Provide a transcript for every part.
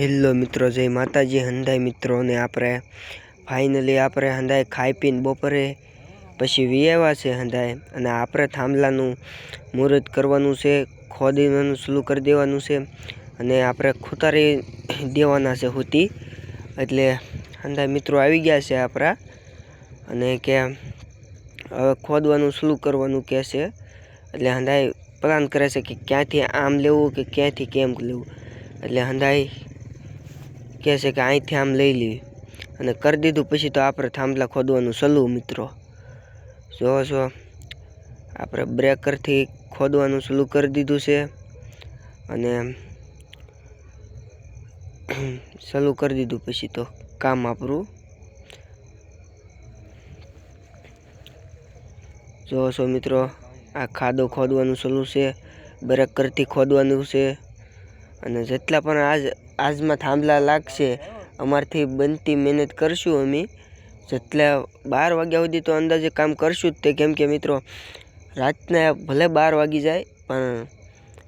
Hello મિત્રો, જય માતાજી હંધાઈ મિત્રોને આપણે ફાઇનલી આપણે હંધાઈ ખાઈ પીને બપોરે પછી વિયેવા છે હંધાઈ અને આપણે થાંભલાનું મુહૂર્ત કરવાનું છે, ખોદીવાનું સલું કરી દેવાનું છે અને આપણે ખુતારી દેવાના છે હુતી. એટલે હંધાઈ મિત્રો આવી ગયા છે આપણા અને કે હવે ખોદવાનું સલું કરવાનું કહે છે. એટલે હંધાઈ પ્લાન કરે છે કે ક્યાંથી આમ લેવું કે ક્યાંથી કેમ લેવું. એટલે હંધાઈ કહે છે કે અહીંથી આમ લઈ લેવી અને કરી દીધું, પછી તો આપણે થાંભલા ખોદવાનું સલું મિત્રો. જો છો આપણે બ્રેકરથી ખોદવાનું સલું કરી દીધું છે. અને સલું કરી દીધું પછી તો કામ આપણું. જો છો મિત્રો, આ ખાડો ખોદવાનું સલું છે. બ્રેકરથી ખોદવાનું છે. અને જેટલા પણ આજ આજમાં થાંભલા લાગશે. અમારથી બનતી મહેનત કરશું અમે. જેટલા બાર વાગ્યા સુધી તો અંદાજે કામ કરશું જ તે. કેમ કે મિત્રો, રાતના ભલે બાર વાગી જાય, પણ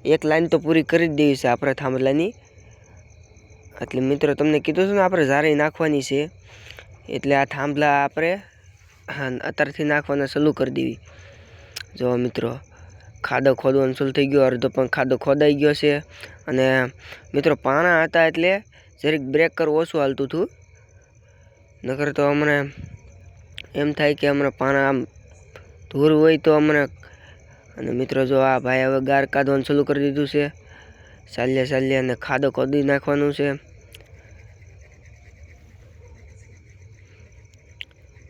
એક લાઈન તો પૂરી કરી જ દેવી છે આપણે થાંભલાની. એટલે મિત્રો, તમને કીધું છે ને, આપણે ઝારી નાખવાની છે. એટલે આ થાંભલા આપણે અત્યારથી નાખવાના શરૂ કરી દેવી. જો મિત્રો ખાડો ખોદવાનું શરૂ થઈ ગયો, અડધો પણ ખાડો ખોદાઈ ગયો છે. અને મિત્રો, પાણા હતા એટલે જરીક બ્રેક કરવું ઓછું હાલતું હતું. નકર તો અમને એમ થાય કે અમને પાણા આમ ધૂર હોય તો અમને અને મિત્રો, જો આ ભાઈ હવે ગાર કાઢવાનું શરૂ કરી દીધું છે. ચાલ્યા ચાલ્યા અને ખાડો ખોદી નાખવાનું છે.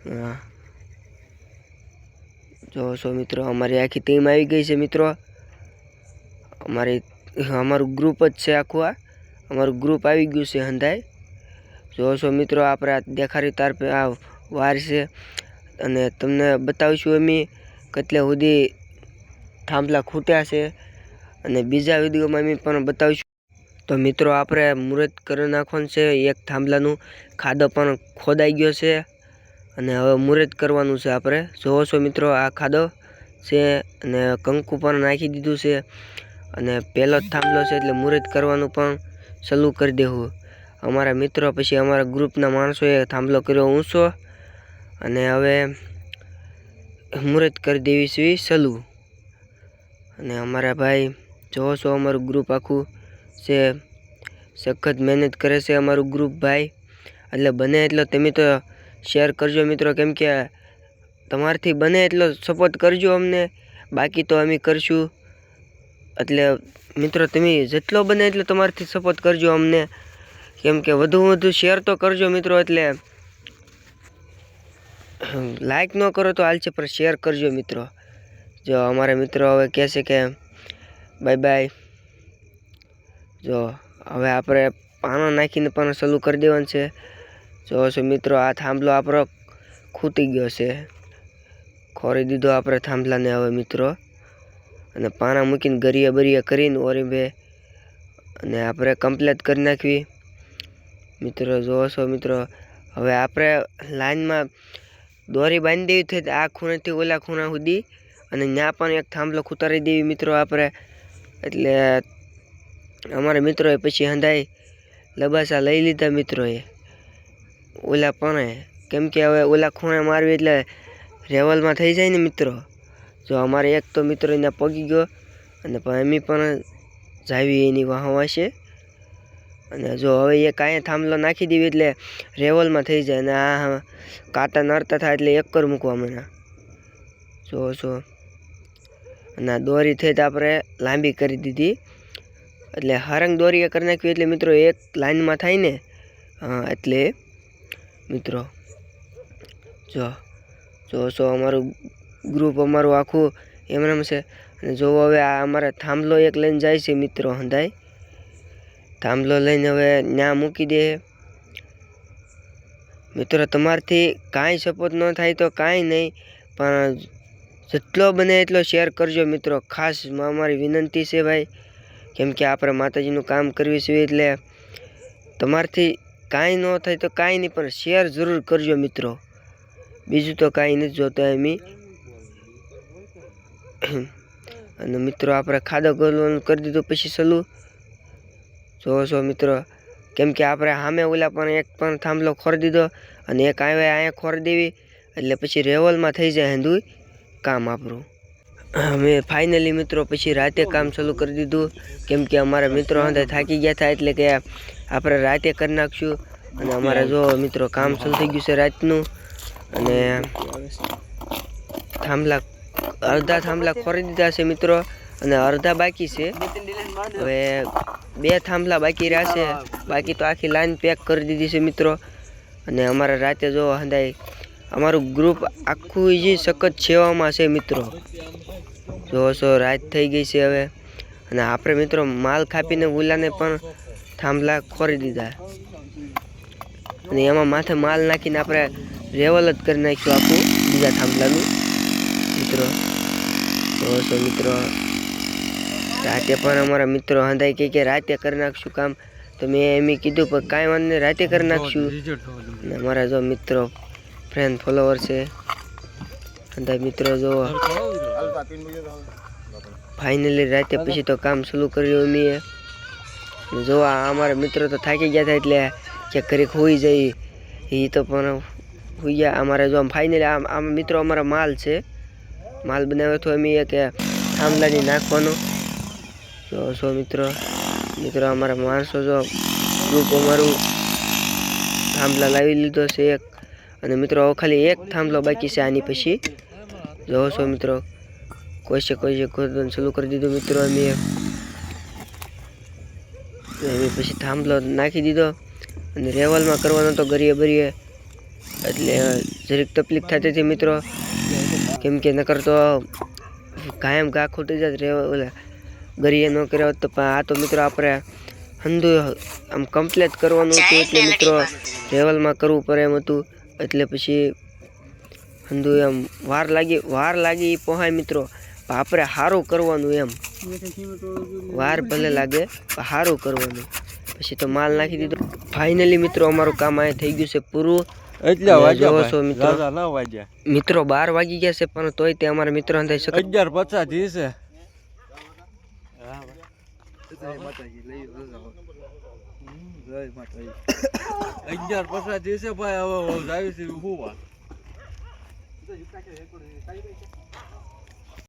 હા. જો છો મિત્રો, અમારી આખી ટીમ આવી ગઈ છે મિત્રો. અમારી અમારું ગ્રુપ જ છે આખું આ. અમારું ગ્રુપ આવી ગયું છે હંધાઈ જો છો મિત્રો, આપણે દેખાડી તાર આ વાર છે. અને તમને બતાવીશું અમે કેટલે સુધી થાંભલા ખૂટ્યા છે. અને બીજા વિડીયોમાં અમે પણ બતાવીશું. તો મિત્રો, આપણે મુહૂર્ત કરી નાખવાનું છે. એક થાંભલાનું ખાડો પણ ખોદાઈ ગયો છે. અને હવે મુહૂર્ત કરવાનું છે આપણે. જોવો છો મિત્રો આ ખાડો છે અને કંકુ પણ નાખી દીધું છે. અને પહેલો જ થાંભલો છે એટલે મુહૂર્ત કરવાનું પણ ચાલુ કરી દેવું. અમારા મિત્રો પછી અમારા ગ્રુપના માણસોએ થાંભલો કર્યો ઊંચો. અને હવે મુહૂર્ત કરી દેવી છે ચાલુ. અને અમારા ભાઈ, જોવો છો અમારું ગ્રુપ આખું છે. સખત મહેનત કરે છે અમારું ગ્રુપ ભાઈ. એટલે બને એટલો, તમે તો શેર કરજો મિત્રો, કેમ કે તમારથી બને એટલો સપોર્ટ કરજો અમને. બાકી તો અમે કરશું. એટલે મિત્રો, તમે જેટલો બને એટલો તમારથી સપોર્ટ કરજો અમને. કેમ કે વધુ વધુ શેર તો કરજો મિત્રો, એટલે લાઈક ન કરો તો હાલશે પણ શેર કરજો મિત્રો. જો અમારા મિત્રો હવે કહે છે કે બાય બાય જો હવે આપણે પાનો નાખીને પણ સલું કરી દેવાનું છે. જો છે મિત્રો, આ થાંભલો આપણો ખૂટી ગયો છે. ખોરી દીધો આપણે થાંભલાને હવે મિત્રો. અને પાણા મૂકીને ગરિયા બરિયા કરીને ઓરી બે અને આપણે કમ્પ્લેટ કરી નાખવી. મિત્રો જોવો છો મિત્રો, હવે આપણે લાઇનમાં દોરી બાંધી દેવી થઈ આ ખૂણેથી ઓલા ખૂણા સુધી. અને ત્યાં પણ એક થાંભલો ખૂતારી દેવી મિત્રો આપણે. એટલે અમારા મિત્રોએ પછી હંધાઈ લબાસા લઈ લીધા મિત્રોએ. ઓલા પણ, કેમ કે હવે ઓલા ખૂણે મારવી એટલે રેવલમાં થઈ જાય ને મિત્રો. જો અમારે એક તો મિત્રો એના પગી ગયો, અને એમી પણ જાવી એની વાહવા છે અને જો હવે એ કાંઈ થાંભલો નાખી દેવી એટલે રેવલમાં થઈ જાય, અને આ કાંટા નડતા થાય એટલે એક કર મૂકવા મને જો જો. અને દોરી થઈ તો આપણે લાંબી કરી દીધી. એટલે હરંગ દોરી કરી નાખવી એટલે મિત્રો એક લાઈનમાં થાય ને, હા, એટલે મિત્રો. જો જો છો અમારું ગ્રુપ અમારું આખું એમ એમ છે. અને જો હવે આ અમારે થાંભલો એક લઈને જાય છે મિત્રો હંધાય. થાંભલો લઈને હવે ત્યાં મૂકી દે. મિત્રો, તમારથી કાંઈ સપોર્ટ ન થાય તો કાંઈ નહીં, પણ જેટલો બને એટલો શેર કરજો મિત્રો. ખાસ અમારી વિનંતી છે ભાઈ. કેમ કે આપણે માતાજીનું કામ કરવી છે એટલે તમારથી કાંઈ ન થાય તો કાંઈ નહીં, પણ શેર જરૂર કરજો મિત્રો. બીજું તો કાંઈ નથી જોતા એમ. અને મિત્રો, આપણે ખાધો કરવાનું કરી દીધું, પછી સલું. જોવો છો મિત્રો, કેમ કે આપણે સામે ઓલા પણ એક પણ થાંભલો ખોરી દીધો અને એક આવે અહીંયા ખોરી દેવી, એટલે પછી રેવલમાં થઈ જાય હેંદુય કામ આપણું. અમે ફાઇનલી મિત્રો, પછી રાતે કામ ચાલુ કરી દીધું. કેમ કે અમારા મિત્રો સાથે થાકી ગયા હતા એટલે કે આપણે રાતે કરી નાખશું. અને અમારે જો મિત્રો કામ ચાલુ થઈ ગયું છે રાતનું. અને થાંભલા, અડધા થાંભલા ખોરી દીધા છે મિત્રો. અને અડધા બાકી છે. હવે બે થાંભલા બાકી રહ્યા છે. બાકી તો આખી લાઈન પેક કરી દીધી છે મિત્રો. અને અમારે રાતે જો હંદાય અમારું ગ્રુપ આખું જે સખત સેવામાં છે મિત્રો. જો છો રાત થઈ ગઈ છે હવે. અને આપણે મિત્રો માલ ખાપીને ગુલાને પણ થાંભલા ખોરી દીધા. અને એમાં માથે માલ નાખીને આપણે રેવલ જ કરી નાખ્યું આખું બીજા થાંભલાનું. મિત્રો તો છો મિત્રો? રાતે પણ અમારા મિત્રો હંધાઈ કહે કે રાતે કરી નાખશું કામ. તો મેં એમ કીધું પણ કાંઈ વાંધો નહીં રાતે કરી નાખશું. અને અમારા જો મિત્રો ફ્રેન્ડ ફોલોવર છે. હંધાઈ મિત્રો જો ફાઇનલી રાતે પછી તો કામ શરૂ કર્યું અમે. જો આ અમારા મિત્રો તો થાકી ગયા હતા એટલે કે ઘરે હોઈ જાય એ તો પણ હોઈ ગયા. અમારે જો આમ ફાઇનલી આમ આમ મિત્રો અમારા માલ છે. માલ બનાવ્યો હતો અમે કે થાંભલાની નાખવાનો. જો સો મિત્રો મિત્રો અમારા માણસો જો ગ્રુપ અમારું થાંભલા લાવી લીધો છે એક. અને મિત્રો હવે ખાલી એક થાંભલો બાકી છે આની પછી. જો છો મિત્રો કોઈ છે કોઈ છે ખોદવાનું ચાલુ કરી દીધું મિત્રો અમે. અમે પછી થાંભલો નાખી દીધો અને રેવલમાં કરવાનો તો ગરીએ બરીએ. એટલે જરીક તકલીફ થતી હતી મિત્રો. કેમ કે નકર તો કાયમ ઘા ખોટી જાય રેવલ ગરીએ ન કર્યા હોત તો આ તો મિત્રો આપણે હંધુ આમ કમ્પ્લેટ કરવાનું હતું એટલે મિત્રો રેવલમાં કરવું પડે એમ હતું. એટલે પછી હંધુ એમ વાર લાગી વાર લાગી એ પોહાય મિત્રો. પણ આપણે સારું કરવાનું એમ. વાર ભલે લાગે સારું કરવાનું. પછી તો માલ નાખી દીધો. ફાઇનલી મિત્રો અમારું કામ અહીંયા થઈ ગયું છે પૂરું. એટલા વાગ્યા છો મિત્રો. ના વાગ્યા. મિત્રો બાર વાગી ગયા છે પણ તોય તે અમારા મિત્રો અંદર શકે અગિયાર પચાસ છે. અગિયાર પચાસથી ભાઈ હવે છે